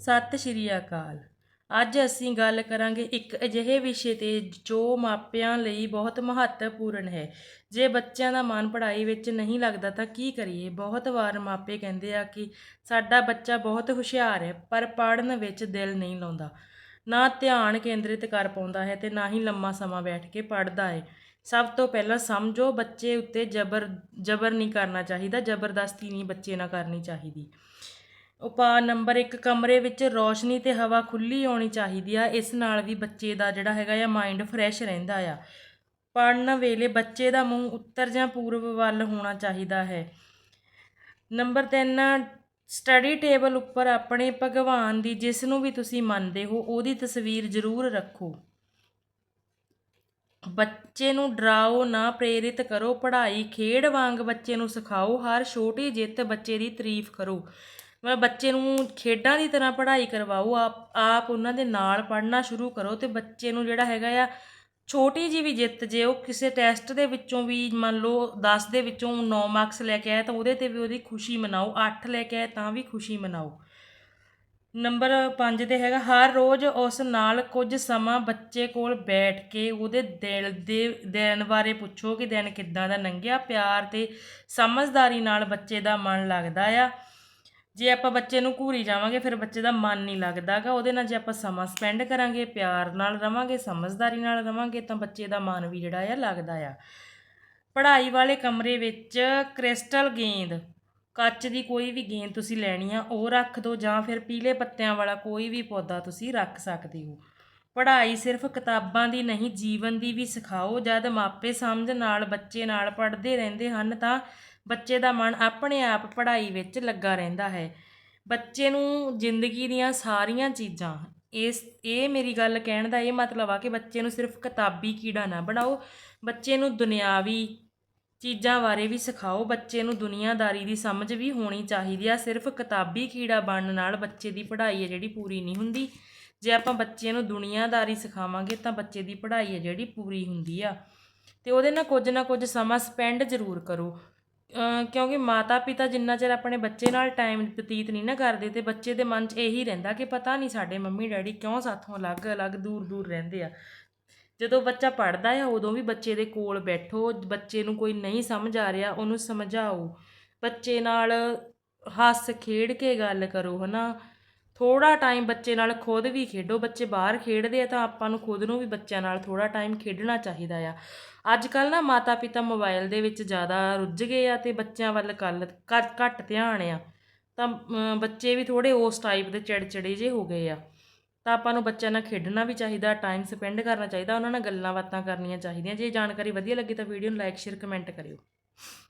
ਸਤਿ ਸ਼੍ਰੀ ਅਕਾਲ। ਅੱਜ ਅਸੀਂ ਗੱਲ ਕਰਾਂਗੇ ਇੱਕ ਅਜਿਹੇ ਵਿਸ਼ੇ ਤੇ ਜੋ ਮਾਪਿਆਂ ਲਈ ਬਹੁਤ ਮਹੱਤਵਪੂਰਨ ਹੈ। ਜੇ ਬੱਚਿਆਂ ਦਾ ਮਨ ਪੜ੍ਹਾਈ ਵਿੱਚ ਨਹੀਂ ਲੱਗਦਾ ਤਾਂ ਕੀ ਕਰੀਏ? ਬਹੁਤ ਵਾਰ ਮਾਪੇ ਕਹਿੰਦੇ ਆ ਕਿ ਸਾਡਾ ਬੱਚਾ ਬਹੁਤ ਹੁਸ਼ਿਆਰ ਹੈ, ਪਰ ਪੜ੍ਹਨ ਵਿੱਚ ਦਿਲ ਨਹੀਂ ਲਾਉਂਦਾ। ਨਾ ਧਿਆਨ ਕੇਂਦਰਿਤ ਕਰ ਪਾਉਂਦਾ ਹੈ ਤੇ ਨਾ ਹੀ ਲੰਮਾ ਸਮਾਂ ਬੈਠ ਕੇ ਪੜ੍ਹਦਾ ਹੈ। ਸਭ ਤੋਂ ਪਹਿਲਾਂ ਸਮਝੋ, ਬੱਚੇ ਉੱਤੇ ਜ਼ਬਰ ਜ਼ਬਰ ਨਹੀਂ ਕਰਨਾ ਚਾਹੀਦਾ, ਜ਼ਬਰਦਸਤੀ ਨਹੀਂ ਬੱਚੇ ਨਾਲ ਕਰਨੀ ਚਾਹੀਦੀ। ਉਪਾਅ ਨੰਬਰ 1 ਕਮਰੇ ਵਿੱਚ ਰੌਸ਼ਨੀ ਤੇ ਹਵਾ ਖੁੱਲੀ ਆਉਣੀ ਚਾਹੀਦੀ ਆ, ਇਸ ਨਾਲ ਵੀ ਬੱਚੇ ਦਾ ਜਿਹੜਾ ਹੈਗਾ ਆ ਮਾਈਂਡ ਫਰੈਸ਼ ਰਹਿੰਦਾ ਆ। ਪੜਨ ਵੇਲੇ ਬੱਚੇ ਦਾ ਮੂੰਹ ਉੱਤਰ ਜਾਂ ਪੂਰਬ ਵੱਲ ਹੋਣਾ ਚਾਹੀਦਾ ਹੈ। ਨੰਬਰ 3 ਸਟੱਡੀ ਟੇਬਲ ਉੱਪਰ ਆਪਣੇ ਭਗਵਾਨ ਦੀ ਜਿਸ ਨੂੰ ਵੀ ਤੁਸੀਂ ਮੰਨਦੇ ਹੋ, ਉਹਦੀ ਤਸਵੀਰ ਜ਼ਰੂਰ ਰੱਖੋ। ਬੱਚੇ ਨੂੰ ਡਰਾਓ ਨਾ, ਪ੍ਰੇਰਿਤ ਕਰੋ, ਪੜ੍ਹਾਈ ਖੇਡ ਵਾਂਗ ਬੱਚੇ ਨੂੰ ਸਿਖਾਓ, ਹਰ ਛੋਟੀ ਜਿੱਤ ਬੱਚੇ ਦੀ ਤਾਰੀਫ ਕਰੋ। ਮਤਲਬ ਬੱਚੇ ਨੂੰ ਖੇਡਾਂ ਦੀ ਤਰ੍ਹਾਂ ਪੜ੍ਹਾਈ ਕਰਵਾਓ, ਆਪ ਆਪ ਉਹਨਾਂ ਦੇ ਨਾਲ ਪੜ੍ਹਨਾ ਸ਼ੁਰੂ ਕਰੋ ਤੇ ਬੱਚੇ ਨੂੰ ਜਿਹੜਾ ਹੈਗਾ ਆ, ਛੋਟੀ ਜੀ ਵੀ ਜਿੱਤ ਜੇ ਉਹ ਕਿਸੇ ਟੈਸਟ ਦੇ ਵਿੱਚੋਂ ਵੀ ਮੰਨ ਲਓ 10 ਦੇ ਵਿੱਚੋਂ 9 ਮਾਰਕਸ ਲੈ ਕੇ ਆਇਆ ਤਾਂ ਉਹਦੇ ਤੇ ਵੀ ਉਹਦੀ ਖੁਸ਼ੀ ਮਨਾਓ 8 ਲੈ ਕੇ ਆਇਆ ਤਾਂ ਵੀ ਖੁਸ਼ੀ ਮਨਾਓ। ਨੰਬਰ 5 ਤੇ ਹੈਗਾ, ਹਰ ਰੋਜ਼ ਉਸ ਨਾਲ ਕੁਝ ਸਮਾਂ ਬੱਚੇ ਕੋਲ ਬੈਠ ਕੇ ਉਹਦੇ ਦਿਲ ਦੇ, ਦਿਨ ਬਾਰੇ ਪੁੱਛੋ ਕਿ ਦਿਨ ਕਿੱਦਾਂ ਦਾ ਲੰਘਿਆ, ਪਿਆਰ ਤੇ ਸਮਝਦਾਰੀ ਨਾਲ ਬੱਚੇ ਦਾ ਮਨ ਲੱਗਦਾ ਆ। ਜੇ ਆਪਾਂ ਬੱਚੇ ਨੂੰ ਘੂਰੀ ਜਾਵਾਂਗੇ, ਫਿਰ ਬੱਚੇ ਦਾ ਮਨ ਨਹੀਂ ਲੱਗਦਾਗਾ ਉਹਦੇ ਨਾਲ ਜੇ ਆਪਾਂ ਸਮਾਂ ਸਪੈਂਡ ਕਰਾਂਗੇ, ਪਿਆਰ ਨਾਲ ਰਵਾਂਗੇ, ਸਮਝਦਾਰੀ ਨਾਲ ਰਵਾਂਗੇ, ਤਾਂ ਬੱਚੇ ਦਾ ਮਨ ਵੀ ਜਿਹੜਾ ਆ ਲੱਗਦਾ ਆ। ਪੜ੍ਹਾਈ ਵਾਲੇ ਕਮਰੇ ਵਿੱਚ ਕ੍ਰਿਸਟਲ ਗੇਂਦ, ਕੱਚ ਦੀ ਕੋਈ ਵੀ ਗੇਂਦ ਤੁਸੀਂ ਲੈਣੀ ਆ, ਉਹ ਰੱਖ ਦਿਓ ਜਾਂ ਫਿਰ ਪੀਲੇ ਪੱਤਿਆਂ ਵਾਲਾ ਕੋਈ ਵੀ ਪੌਦਾ ਤੁਸੀਂ ਰੱਖ ਸਕਦੇ ਹੋ। ਪੜ੍ਹਾਈ ਸਿਰਫ ਕਿਤਾਬਾਂ ਦੀ ਨਹੀਂ, ਜੀਵਨ ਦੀ ਵੀ ਸਿਖਾਓ। ਜਦ ਮਾਪੇ ਸਮਝ ਨਾਲ, ਬੱਚੇ ਨਾਲ ਪੜ੍ਹਦੇ ਰਹਿੰਦੇ ਹਨ, ਤਾਂ ਬੱਚੇ ਦਾ ਮਨ ਆਪਣੇ ਆਪ ਪੜ੍ਹਾਈ ਵਿੱਚ ਲੱਗਾ ਰਹਿੰਦਾ ਹੈ। ਬੱਚੇ ਨੂੰ ਜ਼ਿੰਦਗੀ ਦੀਆਂ ਸਾਰੀਆਂ ਚੀਜ਼ਾਂ, ਇਸ, ਇਹ ਮੇਰੀ ਗੱਲ ਕਹਿਣ ਦਾ ਇਹ ਮਤਲਬ ਆ ਕਿ ਬੱਚੇ ਨੂੰ ਸਿਰਫ ਕਿਤਾਬੀ ਕੀੜਾ ਨਾ ਬਣਾਓ। ਬੱਚੇ ਨੂੰ ਦੁਨਿਆਵੀ ਚੀਜ਼ਾਂ ਬਾਰੇ ਵੀ ਸਿਖਾਓ। ਬੱਚੇ ਨੂੰ ਦੁਨੀਆਦਾਰੀ ਦੀ ਸਮਝ ਵੀ ਹੋਣੀ ਚਾਹੀਦੀ ਆ। ਸਿਰਫ ਕਿਤਾਬੀ ਕੀੜਾ ਬਣਨ ਨਾਲ ਬੱਚੇ ਦੀ ਪੜ੍ਹਾਈ ਹੈ ਜਿਹੜੀ ਪੂਰੀ ਨਹੀਂ ਹੁੰਦੀ। ਜੇ ਆਪਾਂ ਬੱਚੇ ਨੂੰ ਦੁਨੀਆਦਾਰੀ ਸਿਖਾਵਾਂਗੇ ਤਾਂ ਬੱਚੇ ਦੀ ਪੜ੍ਹਾਈ ਹੈ ਜਿਹੜੀ ਪੂਰੀ ਹੁੰਦੀ ਆ। ਤੇ ਉਹਦੇ ਨਾਲ ਕੁਝ ਨਾ ਕੁਝ ਸਮਾਂ ਸਪੈਂਡ ਜ਼ਰੂਰ ਕਰੋ। ਕਿਉਂਕਿ ਮਾਤਾ ਪਿਤਾ ਜਿੰਨਾ ਚਿਰ ਆਪਣੇ ਬੱਚੇ ਨਾਲ ਟਾਈਮ ਬਤੀਤ ਨਹੀਂ ਨਾ ਕਰਦੇ ਤੇ ਬੱਚੇ ਦੇ ਮਨ 'ਚ ਇਹੀ ਰਹਿੰਦਾ ਕਿ ਪਤਾ ਨਹੀਂ ਸਾਡੇ ਮੰਮੀ, ਡੈਡੀ ਕਿਉਂ ਸਾਥੋਂ ਅਲੱਗ-ਅਲੱਗ, ਦੂਰ-ਦੂਰ ਰਹਿੰਦੇ ਆ। ਜਦੋਂ ਬੱਚਾ ਪੜਦਾ ਆ, ਉਦੋਂ ਵੀ ਬੱਚੇ ਦੇ ਕੋਲ ਬੈਠੋ, ਬੱਚੇ ਨੂੰ ਕੋਈ ਨਹੀਂ ਸਮਝ ਆ ਰਿਹਾ, ਉਹਨੂੰ ਸਮਝਾਓ। ਬੱਚੇ ਨਾਲ ਹੱਸ ਖੇਡ ਕੇ ਗੱਲ ਕਰੋ, ਹਨਾ? ਥੋੜਾ ਟਾਈਮ ਬੱਚੇ ਨਾਲ ਖੁਦ ਵੀ ਖੇਡੋ, ਬੱਚੇ ਬਾਹਰ ਖੇਡਦੇ ਆ ਤਾਂ ਆਪਾਂ ਨੂੰ ਖੁਦ ਨੂੰ ਵੀ ਬੱਚਿਆਂ ਨਾਲ ਥੋੜਾ ਟਾਈਮ ਖੇਡਣਾ ਚਾਹੀਦਾ ਆ। ਅੱਜ ਕੱਲ ਨਾ ਮਾਤਾ ਪਿਤਾ ਮੋਬਾਈਲ ਦੇ ਵਿੱਚ ਜ਼ਿਆਦਾ ਰੁੱਝ ਗਏ ਆ ਤੇ ਬੱਚਿਆਂ ਵੱਲ ਕੱਲ ਘੱਟ ਘੱਟ ਧਿਆਨ ਆ। ਤਾਂ ਬੱਚੇ ਵੀ ਥੋੜੇ ਉਸ ਟਾਈਪ ਦੇ ਚਿੜਚਿੜੇ ਜੇ ਹੋ ਗਏ ਆ। ਤਾਂ ਆਪਾਂ ਨੂੰ ਬੱਚਿਆਂ ਨਾਲ ਖੇਡਣਾ ਵੀ ਚਾਹੀਦਾ ਟਾਈਮ ਸਪੈਂਡ ਕਰਨਾ ਚਾਹੀਦਾ, ਉਹਨਾਂ ਨਾਲ ਗੱਲਾਂ ਬਾਤਾਂ ਕਰਨੀਆਂ ਚਾਹੀਦੀਆਂ। ਜੇ ਜਾਣਕਾਰੀ ਵਧੀਆ ਲੱਗੀ ਤਾਂ ਵੀਡੀਓ ਨੂੰ ਲਾਈਕ ਸ਼ੇਅਰ ਕਮੈਂਟ ਕਰਿਓ।